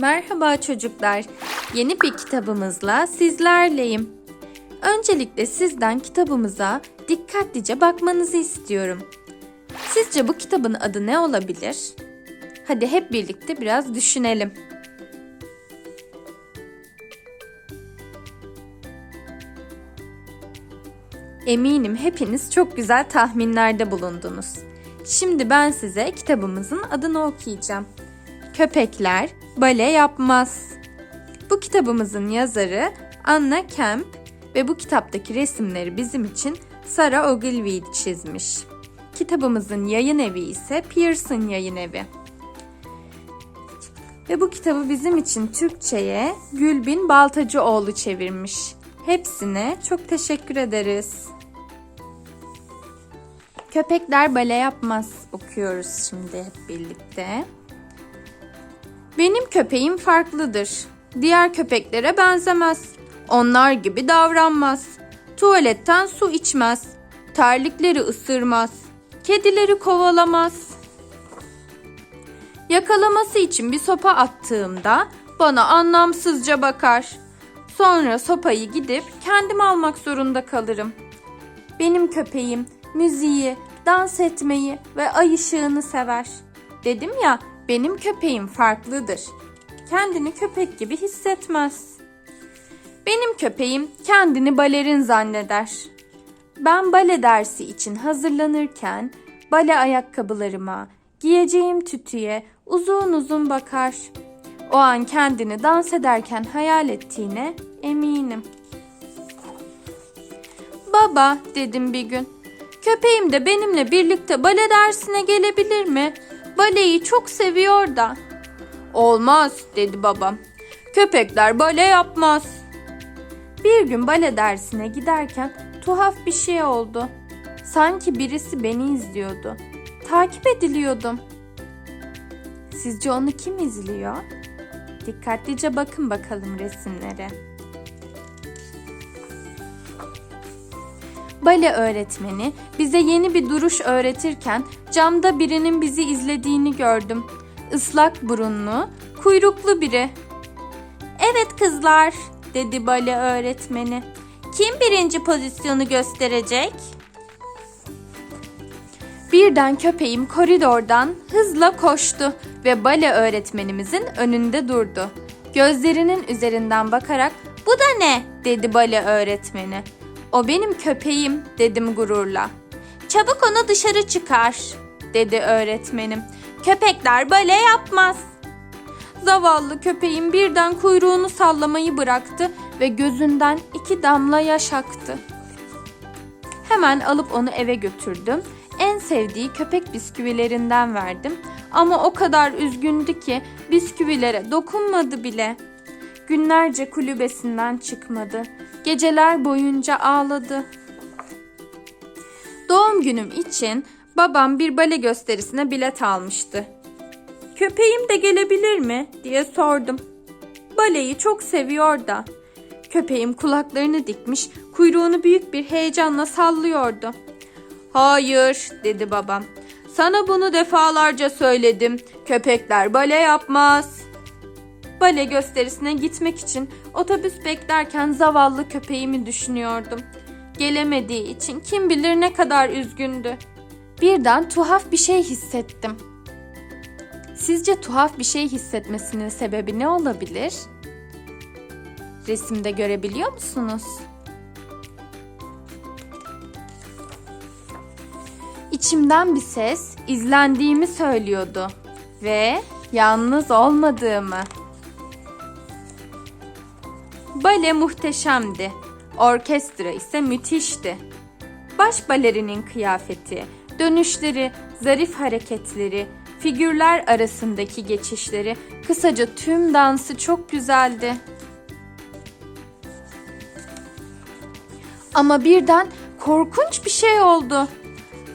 Merhaba çocuklar. Yeni bir kitabımızla sizlerleyim. Öncelikle sizden kitabımıza dikkatlice bakmanızı istiyorum. Sizce bu kitabın adı ne olabilir? Hadi hep birlikte biraz düşünelim. Eminim hepiniz çok güzel tahminlerde bulundunuz. Şimdi ben size kitabımızın adını okuyacağım. Köpekler bale yapmaz. Bu kitabımızın yazarı Anna Kemp ve bu kitaptaki resimleri bizim için Sarah Ogilvy çizmiş. Kitabımızın yayın evi ise Pearson Yayın Evi. Ve bu kitabı bizim için Türkçe'ye Gülbin Baltacıoğlu çevirmiş. Hepsine çok teşekkür ederiz. Köpekler bale yapmaz okuyoruz şimdi hep birlikte. Benim köpeğim farklıdır. Diğer köpeklere benzemez. Onlar gibi davranmaz. Tuvaletten su içmez. Terlikleri ısırmaz. Kedileri kovalamaz. Yakalaması için bir sopa attığımda bana anlamsızca bakar. Sonra sopayı gidip kendim almak zorunda kalırım. Benim köpeğim müziği, dans etmeyi ve ay ışığını sever. Dedim ya, benim köpeğim farklıdır. Kendini köpek gibi hissetmez. Benim köpeğim kendini balerin zanneder. Ben bale dersi için hazırlanırken bale ayakkabılarıma, giyeceğim tütüye uzun uzun bakar. O an kendini dans ederken hayal ettiğine eminim. Baba dedim bir gün. Köpeğim de benimle birlikte bale dersine gelebilir mi? Baleyi çok seviyor da. Olmaz dedi babam. Köpekler bale yapmaz. Bir gün bale dersine giderken tuhaf bir şey oldu. Sanki birisi beni izliyordu. Takip ediliyordum. Sizce onu kim izliyor? Dikkatlice bakın bakalım resimlere. Bale öğretmeni bize yeni bir duruş öğretirken camda birinin bizi izlediğini gördüm. Islak burunlu, kuyruklu biri. Evet kızlar, dedi bale öğretmeni. Kim birinci pozisyonu gösterecek? Birden köpeğim koridordan hızla koştu ve bale öğretmenimizin önünde durdu. Gözlerinin üzerinden bakarak bu da ne dedi bale öğretmeni. O benim köpeğim dedim gururla. Çabuk onu dışarı çıkar dedi öğretmenim. Köpekler bale yapmaz. Zavallı köpeğim birden kuyruğunu sallamayı bıraktı ve gözünden iki damla yaş aktı. Hemen alıp onu eve götürdüm. En sevdiği köpek bisküvilerinden verdim. Ama o kadar üzgündü ki bisküvilere dokunmadı bile. Günlerce kulübesinden çıkmadı. Geceler boyunca ağladı. Doğum günüm için babam bir bale gösterisine bilet almıştı. Köpeğim de gelebilir mi diye sordum. Baleyi çok seviyor da. Köpeğim kulaklarını dikmiş, kuyruğunu büyük bir heyecanla sallıyordu. Hayır, dedi babam. Sana bunu defalarca söyledim. Köpekler bale yapmaz. Bale gösterisine gitmek için otobüs beklerken zavallı köpeğimi düşünüyordum. Gelemediği için kim bilir ne kadar üzgündü. Birden tuhaf bir şey hissettim. Sizce tuhaf bir şey hissetmesinin sebebi ne olabilir? Resimde görebiliyor musunuz? İçimden bir ses izlendiğimi söylüyordu ve yalnız olmadığımı. Bale muhteşemdi. Orkestra ise müthişti. Baş balerinin kıyafeti, dönüşleri, zarif hareketleri, figürler arasındaki geçişleri, kısaca tüm dansı çok güzeldi. Ama birden korkunç bir şey oldu.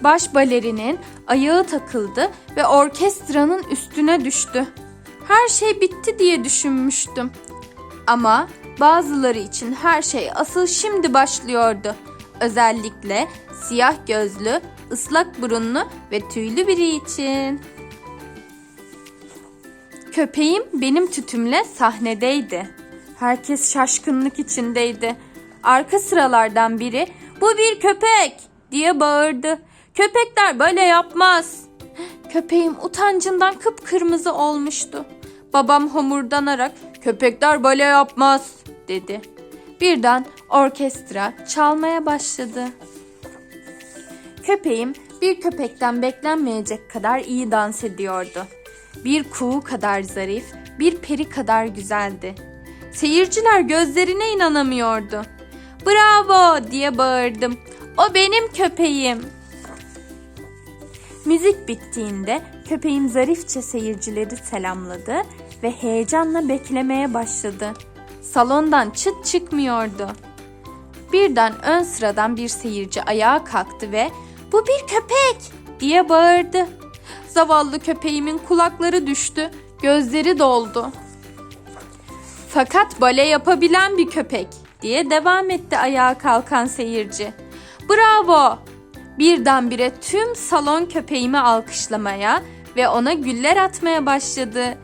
Baş balerinin ayağı takıldı ve orkestranın üstüne düştü. Her şey bitti diye düşünmüştüm. Ama bazıları için her şey asıl şimdi başlıyordu. Özellikle siyah gözlü, ıslak burunlu ve tüylü biri için. Köpeğim benim tütümle sahnedeydi. Herkes şaşkınlık içindeydi. Arka sıralardan biri bu bir köpek diye bağırdı. Köpekler böyle yapmaz. Köpeğim utancından kıpkırmızı olmuştu. Babam homurdanarak köpekler böyle yapmaz dedi. Birden orkestra çalmaya başladı. Köpeğim bir köpekten beklenmeyecek kadar iyi dans ediyordu. Bir kuğu kadar zarif, bir peri kadar güzeldi. Seyirciler gözlerine inanamıyordu. Bravo diye bağırdım. O benim köpeğim. Müzik bittiğinde köpeğim zarifçe seyircileri selamladı ve heyecanla beklemeye başladı. Salondan çıt çıkmıyordu. Birden ön sıradan bir seyirci ayağa kalktı ve "Bu bir köpek!" diye bağırdı. Zavallı köpeğimin kulakları düştü, gözleri doldu. Fakat bale yapabilen bir köpek diye devam etti ayağa kalkan seyirci. Bravo! Birdenbire tüm salon köpeğimi alkışlamaya ve ona güller atmaya başladı.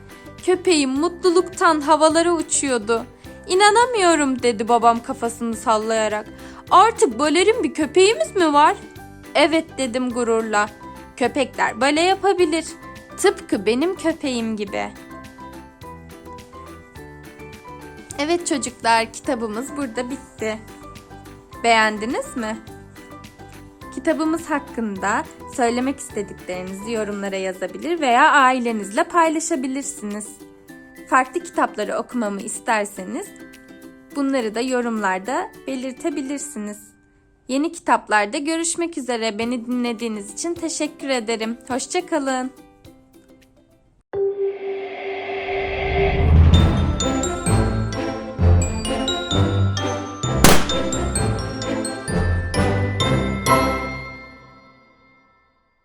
Köpeğim mutluluktan havalara uçuyordu. İnanamıyorum dedi babam kafasını sallayarak. Artık balerin bir köpeğimiz mi var? Evet dedim gururla. Köpekler bale yapabilir. Tıpkı benim köpeğim gibi. Evet çocuklar kitabımız burada bitti. Beğendiniz mi? Kitabımız hakkında söylemek istediklerinizi yorumlara yazabilir veya ailenizle paylaşabilirsiniz. Farklı kitapları okumamı isterseniz bunları da yorumlarda belirtebilirsiniz. Yeni kitaplarda görüşmek üzere. Beni dinlediğiniz için teşekkür ederim. Hoşçakalın.